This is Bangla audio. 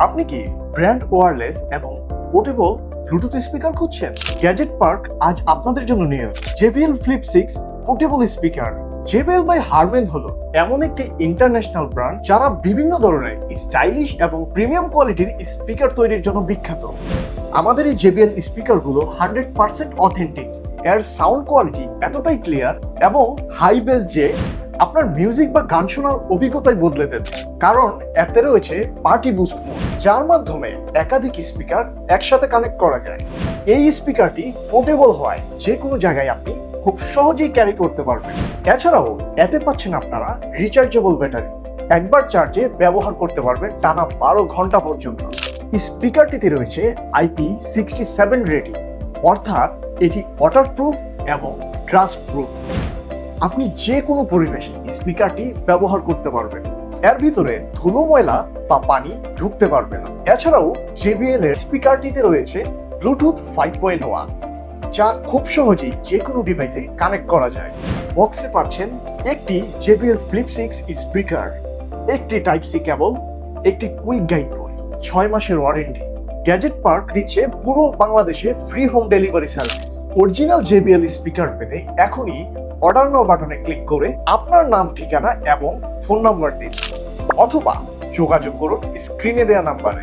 আপনি কি ব্র্যান্ড ওয়ারলেস এবং পোর্টেবল ব্লুটুথ স্পিকার খুঁজছেন? গ্যাজেট পার্ক আজ আপনাদের জন্য নিয়ে JBL flip six portable speaker. JBL by Harman হলো এমন একটি ইন্টারন্যাশনাল ব্র্যান্ড যারা বিভিন্ন ধরনের স্টাইলিশ এবং প্রিমিয়াম কোয়ালিটির স্পিকার তৈরির জন্য বিখ্যাত। আমাদের এই জেবিএল স্পিকারগুলো হান্ড্রেড পার্সেন্ট অথেন্টিক। এর সাউন্ড কোয়ালিটি এতটাই ক্লিয়ার এবং হাই বেস যে আপনার মিউজিক বা গান শোনার অভিজ্ঞতাই বদলে দেবে। কারণ এতে রয়েছে পার্টি বুস্ট মোড যার মাধ্যমে একাধিক স্পিকার একসাথে কানেক্ট করা যায়। এই স্পিকারটি পোর্টেবল হওয়ায় যে কোনো জায়গায় আপনি খুব সহজেই ক্যারি করতে পারবেন। এছাড়াও এতে পাচ্ছেন আপনারা রিচার্জেবল ব্যাটারি একবার চার্জে ব্যবহার করতে পারবেন টানা বারো ঘণ্টা পর্যন্ত। স্পিকারটিতে রয়েছে আইপি সিক্সটি সেভেন রেটিং অর্থাৎ এটি ওয়াটারপ্রুফ এবং ট্রাস্ট প্রুফ আপনি যে কোনো পরিবেশে স্পিকারটি ব্যবহার করতে পারবেন। এর ভিতরে ধুলো, ময়লা বা পানি ঢুকতে পারবে না। এছাড়াও জেবিএল এর স্পিকারটিতে রয়েছে ব্লুটুথ ফাইভ পয়েন্ট ওয়ান যা খুব সহজেই যে কোনো ডিভাইসে কানেক্ট করা যায়। বক্সে পাচ্ছেন একটি জেবিএল ফ্লিপ সিক্স স্পিকার একটি টাইপ সি কেবল একটি কুইক গাইড বই ছয় মাসের ওয়ারেন্টি গ্যাজেট পার্ক দিচ্ছে পুরো বাংলাদেশে free home delivery service original JBL speaker পেতে এখনই অর্ডার নাও বাটনে ক্লিক করে আপনার নাম, ঠিকানা এবং ফোন নাম্বার দিন। অথবা যোগাযোগ করুন স্ক্রিনে দেওয়া নাম্বারে